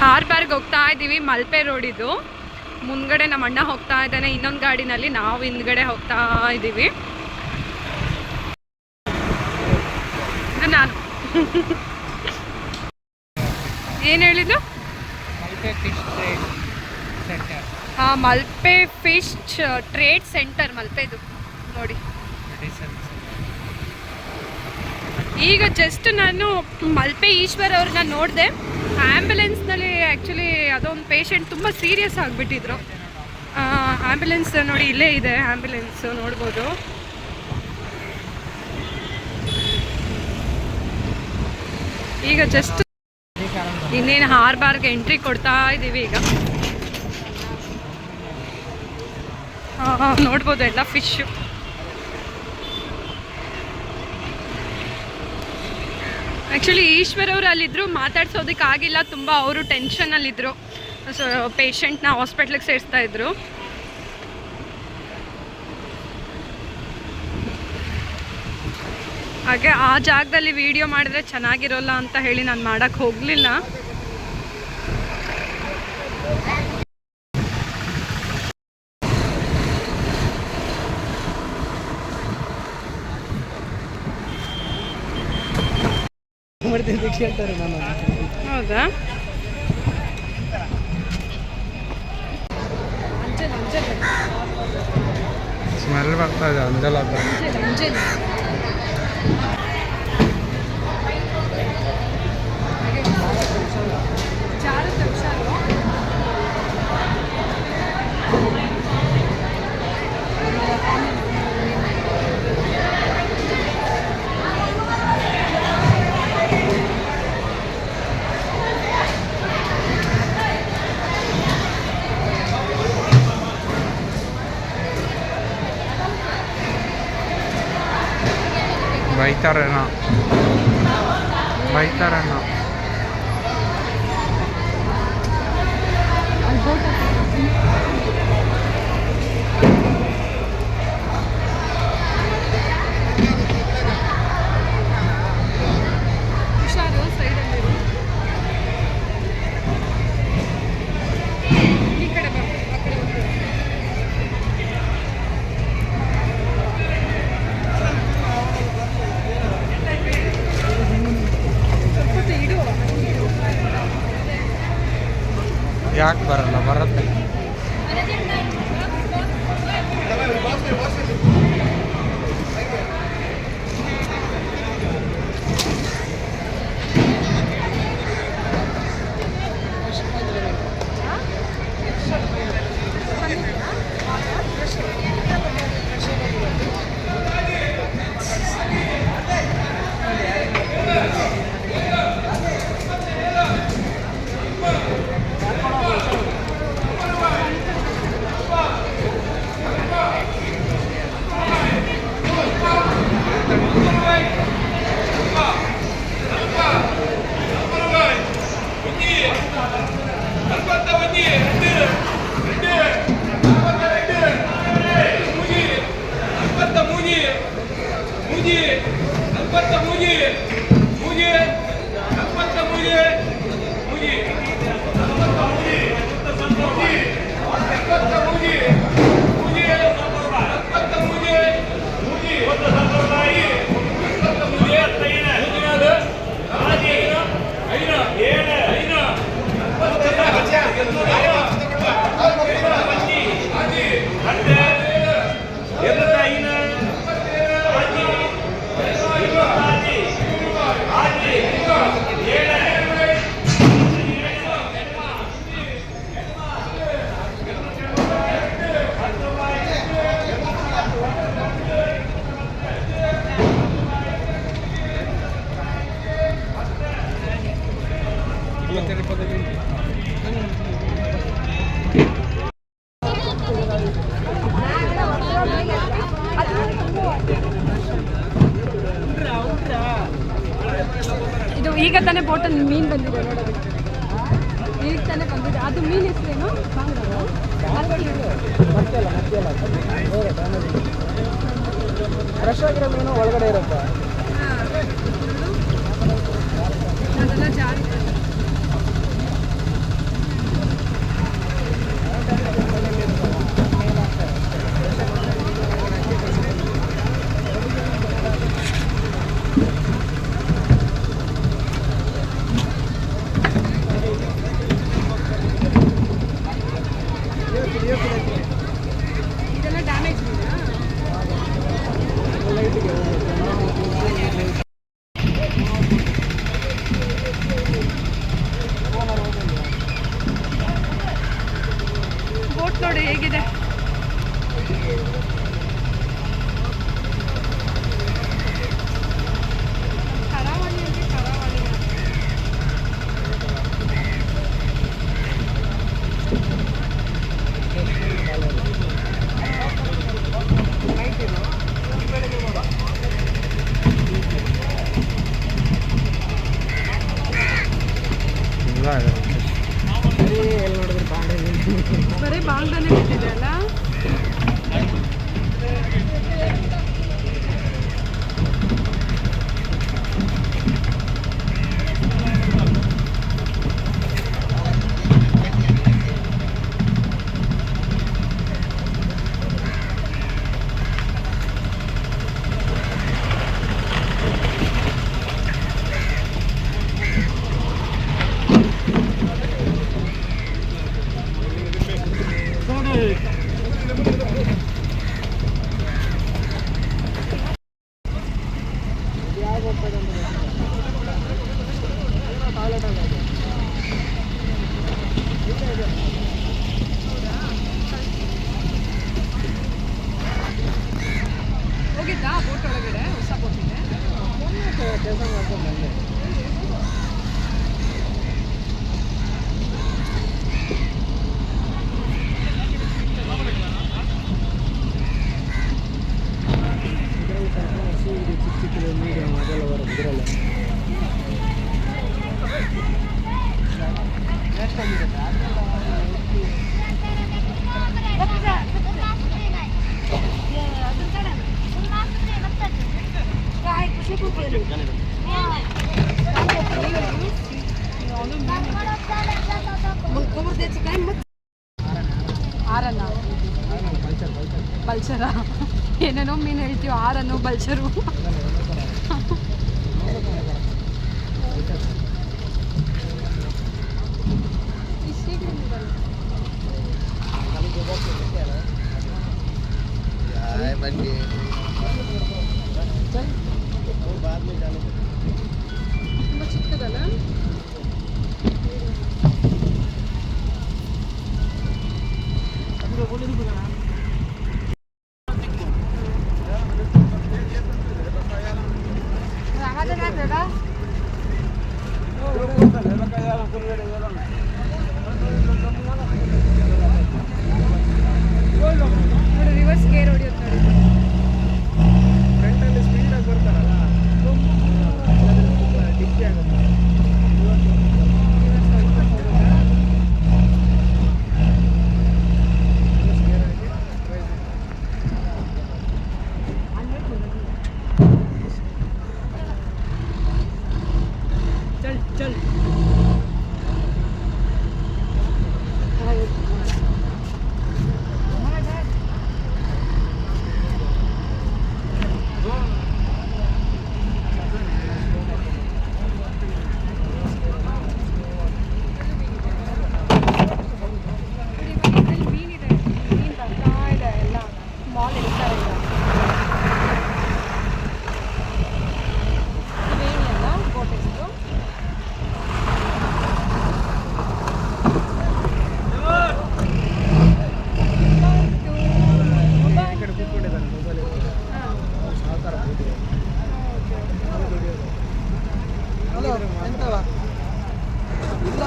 ಹಾರ್ಬರ್ಗ್ ಹೋಗ್ತಾ ಇದ್ದೀವಿ ಮಲ್ಪೆ ರೋಡಿದು. ಮುಂದ್ಗಡೆ ನಮ್ಮ ಅಣ್ಣ ಹೋಗ್ತಾ ಇದ್ದಾನೆ ಇನ್ನೊಂದು ಗಾಡಿನಲ್ಲಿ ನಾವು ಹಿಂದ್ಗಡೆ ಹೋಗ್ತಾ ಇದ್ದೀವಿ ಇದು ನಾನು. ಏನು ಹೇಳಿದ್ದು ಹಾಂ ಮಲ್ಪೆ ಫಿಶ್ ಟ್ರೇಡ್ ಸೆಂಟರ್ ಮಲ್ಪೆದು. ನೋಡಿ. ಈಗ ಜಸ್ಟ್ ನಾನು ಮಲ್ಪೆ ಈಶ್ವರ್ ಅವ್ರನ್ನ ನೋಡಿದೆ. ಆ್ಯಂಬುಲೆನ್ಸ್ನಲ್ಲಿ ಆ್ಯಕ್ಚುಲಿ ಅದೊಂದು ಪೇಷಂಟ್ ತುಂಬ ಸೀರಿಯಸ್ ಆಗಿಬಿಟ್ಟಿದ್ರು. ಆ್ಯಂಬುಲೆನ್ಸ್ ನೋಡಿ ಇಲ್ಲೇ ಇದೆ ಆ್ಯಂಬುಲೆನ್ಸ್ ನೋಡ್ಬೋದು. ಈಗ ಜಸ್ಟ್ ಇನ್ನೇನು ಹಾರ್ಬಾರ್ಗೆ ಎಂಟ್ರಿ ಕೊಡ್ತಾ ಇದ್ದೀವಿ ಈಗ. ನೋಡ್ಬೋದು ಎಲ್ಲ ಫಿಶ್ ಆ್ಯಕ್ಚುಲಿ ಈಶ್ವರ್ ಅವರು ಅಲ್ಲಿದ್ದರು ಮಾತಾಡ್ಸೋದಕ್ಕೆ ಆಗಿಲ್ಲ. ತುಂಬ ಅವರು ಟೆನ್ಷನಲ್ಲಿದ್ದರು ಸೊ ಪೇಷಂಟ್ನ ಹಾಸ್ಪಿಟ್ಲಿಗೆ ಸೇರಿಸ್ತಾ ಇದ್ರು. ಹಾಗೆ ಆ ಜಾಗದಲ್ಲಿ ವಿಡಿಯೋ ಮಾಡಿದ್ರೆ ಚೆನ್ನಾಗಿರೋಲ್ಲ ಅಂತ ಹೇಳಿ ನಾನು ಮಾಡೋಕ್ಕೆ ಹೋಗಲಿಲ್ಲ ಕೇಳ್ತಾರೆ ನಾನು ಹೌದಾ? ಸ್ಮೆಲ್ ಬರ್ತಾ ಇದೆ ಅಂಜಲ್ ಅಂತ ಬೈತಾರೇನೋ? ಬೈತಾರೇನೋ? ಬಂದಿದೆ ನೋಡೋದಕ್ಕೆ ಈಗ ತಾನೇ ಬಂದಿದೆ. ಅದು ಮೀನು ಹೆಸರೇನು? ಫ್ರೆಶ್ ಆಗಿರೋ ಮೀನು ಒಳಗಡೆ ಇರುತ್ತೆ. ಅದೆಲ್ಲ ಜಾರಿ ben de ne bileyim.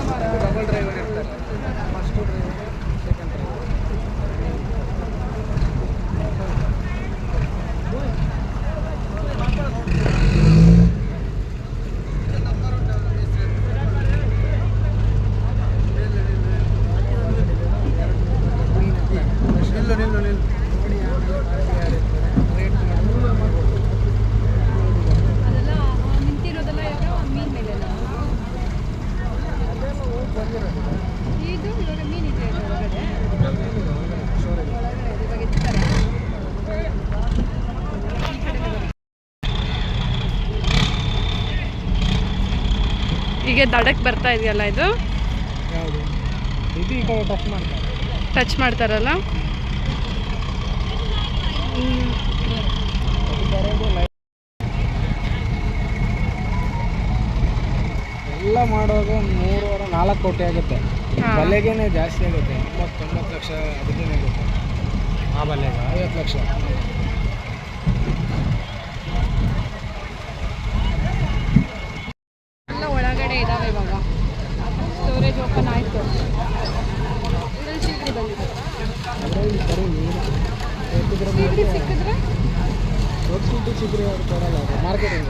Double driver ಇರ್ತಾರೆ ರೋಡಿಗೆ ದಡಕ್ಕೆ ಬರ್ತಾ ಇದೆಯಲ್ಲ ಇದು? ಟಚ್ ಮಾಡ್ತಾರಲ್ಲ? ಎಲ್ಲ ಮಾಡೋದು ಮೂರುವರೆ ನಾಲ್ಕು ಕೋಟಿ ಆಗುತ್ತೆ. ಬಲೆಗೇನೆ ಜಾಸ್ತಿ ಆಗುತ್ತೆ. ಎಂಬತ್ತೊಂಬತ್ತು ಲಕ್ಷ ಆ ಬಲೆಗೆ ಐವತ್ತು ಲಕ್ಷ. ಹೆಚ್ಚಿದ್ರೆ ಅವ್ರು ಕೊಡಲ್ಲ ಮಾರ್ಕೆಟಿಂಗ್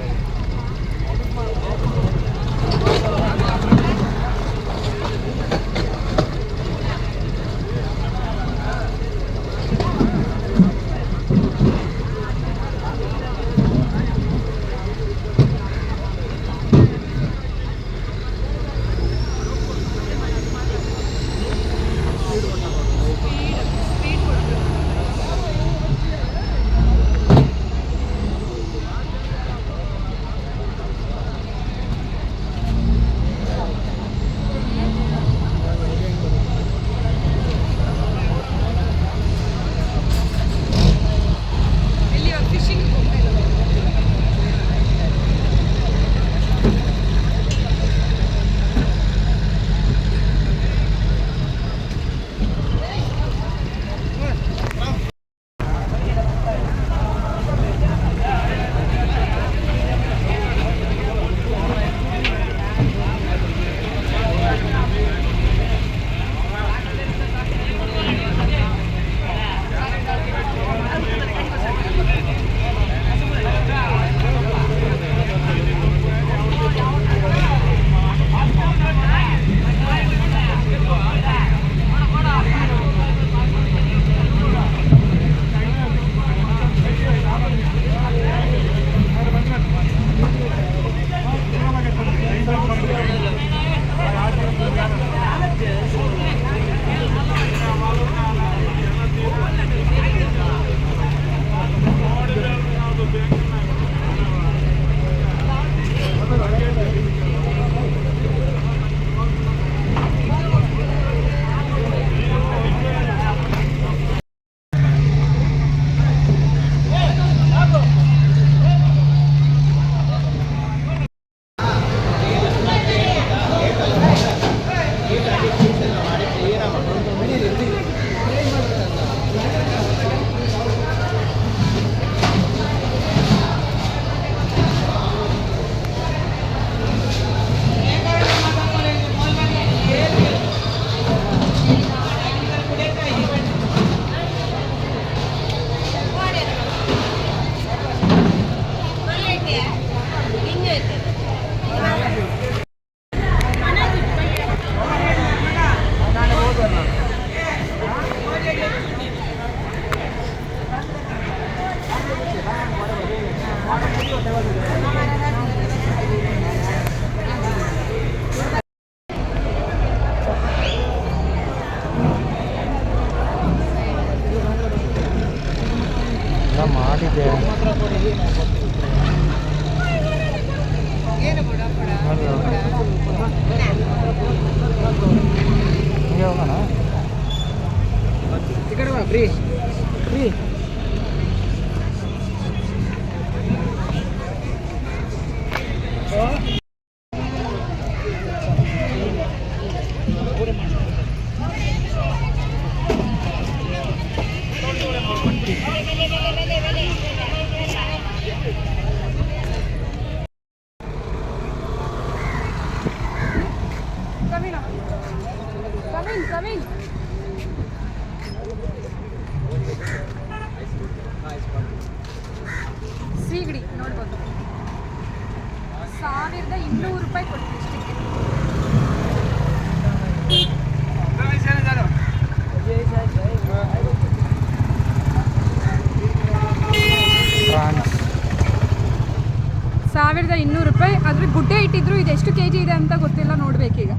ಸಾವಿರದ ಇನ್ನೂರು ರೂಪಾಯಿ. ಆದರೆ ಗುಡ್ಡೆ ಇಟ್ಟಿದ್ರು ಇದು ಎಷ್ಟು ಕೆ ಜಿ ಇದೆ ಅಂತ ಗೊತ್ತಿಲ್ಲ ನೋಡಬೇಕೀಗ.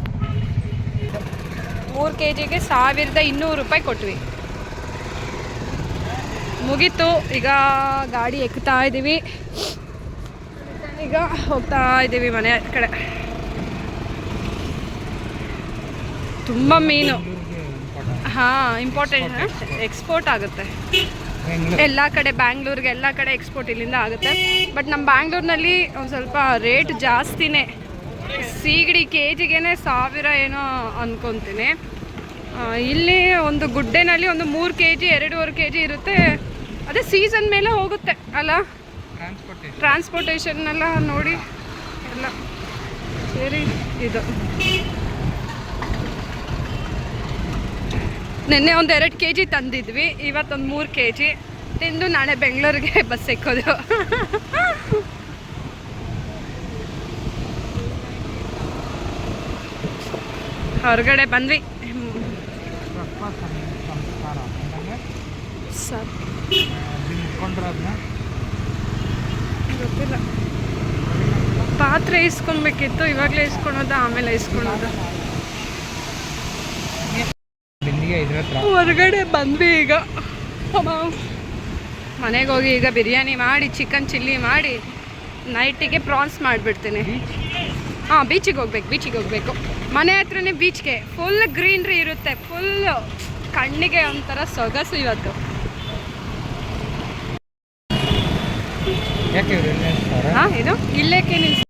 ಮೂರು ಕೆ ಜಿಗೆ ಸಾವಿರದ ಇನ್ನೂರು ರೂಪಾಯಿ ಕೊಟ್ವಿ. ಮುಗೀತು. ಈಗ ಗಾಡಿ ಎಕ್ತಾ ಇದ್ದೀವಿ ಈಗ ಹೋಗ್ತಾ ಇದ್ದೀವಿ ಮನೆ ಕಡೆ. ತುಂಬ ಮೀನು. ಹಾಂ ಇಂಪಾರ್ಟೆಂಟ್ ಎಕ್ಸ್ಪೋರ್ಟ್ ಆಗುತ್ತೆ. ಎಲ್ಲ ಕಡೆ ಬ್ಯಾಂಗ್ಳೂರಿಗೆ ಎಲ್ಲ ಕಡೆ ಎಕ್ಸ್ಪೋರ್ಟ್ ಇಲ್ಲಿಂದ ಆಗುತ್ತೆ. ಬಟ್ ನಮ್ಮ ಬ್ಯಾಂಗ್ಳೂರ್ನಲ್ಲಿ ಒಂದು ಸ್ವಲ್ಪ ರೇಟ್ ಜಾಸ್ತಿನೇ. ಸೀಗಡಿ ಕೆ ಜಿಗೆ ಸಾವಿರ ಏನೋ ಅಂದ್ಕೊತೀನಿ ಇಲ್ಲಿ ಒಂದು ಗುಡ್ಡೆನಲ್ಲಿ ಒಂದು ಮೂರು ಕೆ ಜಿ ಎರಡೂವರೆ ಕೆ ಜಿ ಇರುತ್ತೆ. ಅದೇ ಸೀಸನ್ ಮೇಲೆ ಹೋಗುತ್ತೆ ಅಲ್ಲ? ಟ್ರಾನ್ಸ್ಪೋರ್ಟೇಷನ್ ಟ್ರಾನ್ಸ್ಪೋರ್ಟೇಷನ್ನೆಲ್ಲ ನೋಡಿ ಎಲ್ಲ ಸರಿ ಇದು. ನಿನ್ನೆ ಒಂದು ಎರಡು ಕೆ ಜಿ ತಂದಿದ್ವಿ ಇವತ್ತೊಂದು ಮೂರು ಕೆ ಜಿ ತಿಂದು ನಾಳೆ ಬೆಂಗಳೂರಿಗೆ ಬಸ್ ಎಕ್ಕೋದು. ಹೊರಗಡೆ ಬಂದ್ವಿ. ಗೊತ್ತಿಲ್ಲ. ಪಾತ್ರೆ ಇಸ್ಕೊಬೇಕಿತ್ತು ಇವಾಗಲೇ ಇಸ್ಕೊಳೋದ ಆಮೇಲೆ ಇಸ್ಕೊಳೋದು. ಹೊರಗಡೆ ಬಂದ್ವಿ ಈಗ. ಮನೆಗೆ ಹೋಗಿ ಈಗ ಬಿರಿಯಾನಿ ಮಾಡಿ ಚಿಕನ್ ಚಿಲ್ಲಿ ಮಾಡಿ ನೈಟಿಗೆ ಪ್ರಾನ್ಸ್ ಮಾಡಿಬಿಡ್ತೀನಿ. ಹಾಂ ಬೀಚಿಗೆ ಹೋಗ್ಬೇಕು ಬೀಚಿಗೆ ಹೋಗ್ಬೇಕು. ಮನೆ ಹತ್ರನೇ ಬೀಚ್ಗೆ ಫುಲ್ ಗ್ರೀನ್ರಿ ಇರುತ್ತೆ ಫುಲ್ ಕಣ್ಣಿಗೆ ಒಂಥರ ಸೊಗಸು ಇವತ್ತು. ಹಾಂ ಇದು ಇಲ್ಲೇಕೆ ನಿಲ್ಸ್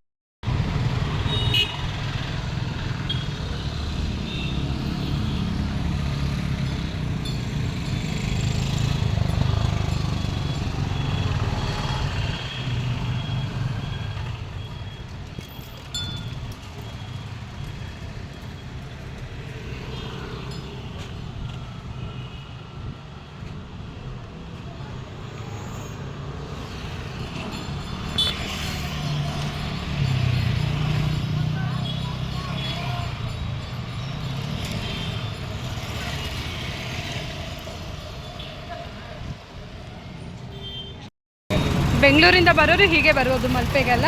ಬೆಂಗಳೂರಿಂದ ಬರೋರು ಹೀಗೆ ಬರೋದು ಮಲ್ಪೆಗೆಲ್ಲ.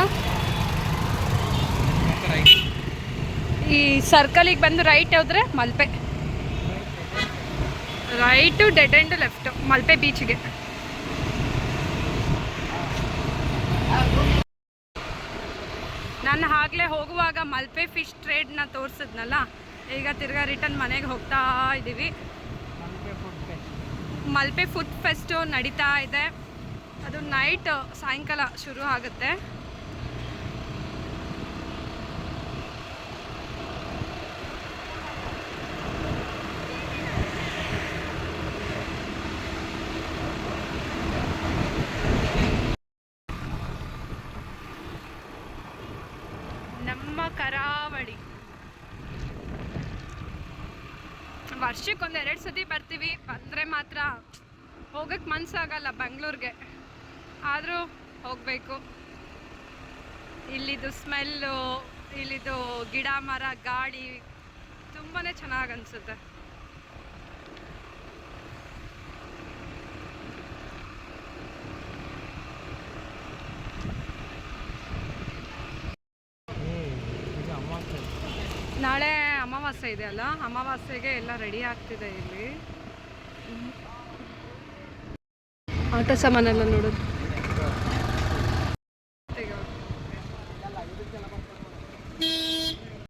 ಈ ಸರ್ಕಲಿಗೆ ಬಂದು ರೈಟ್ ಹೋದ್ರೆ Malpe. Right dead and left Malpe ಬೀಚ್ಗೆ ನಾನು ಆಗಲೇ ಹೋಗುವಾಗ ಮಲ್ಪೆ ಫಿಶ್ ಟ್ರೇಡ್ನ ತೋರಿಸಿದ್ನಲ್ಲ, ಈಗ ತಿರ್ಗಾ ರಿಟರ್ನ್ ಮನೆಗೆ ಹೋಗ್ತಾ ಇದ್ದೀವಿ ಮಲ್ಪೆ ಫುಡ್ ಫೆಸ್ಟು ನಡೀತಾ ಇದೆ. ಅದು ನೈಟ್ ಸಾಯಂಕಾಲ ಶುರು ಆಗುತ್ತೆ. ನಮ್ಮ ಕರಾವಳಿ. ವರ್ಷಕ್ಕೊಂದು ಎರಡು ಸತಿ ಬರ್ತೀವಿ, ಬಂದರೆ ಮಾತ್ರ ಹೋಗಕ್ಕೆ ಮನಸ್ಸಾಗಲ್ಲ ಬೆಂಗಳೂರಿಗೆ ಆದರೂ ಹೋಗಬೇಕು. ಇಲ್ಲಿದು ಸ್ಮೆಲ್ಲು, ಇಲ್ಲಿದು ಗಿಡ ಮರ, ಗಾಳಿ ತುಂಬಾ ಚೆನ್ನಾಗಿ ಅನಿಸುತ್ತೆ. ನಾಳೆ ಅಮಾವಾಸ್ಯೆ ಇದೆ ಅಲ್ಲ? ಅಮಾವಾಸ್ಯೆಗೆ ಎಲ್ಲ ರೆಡಿ ಆಗ್ತಿದೆ ಇಲ್ಲಿ. ಆಟ ಸಾಮಾನೆಲ್ಲ ನೋಡೋದು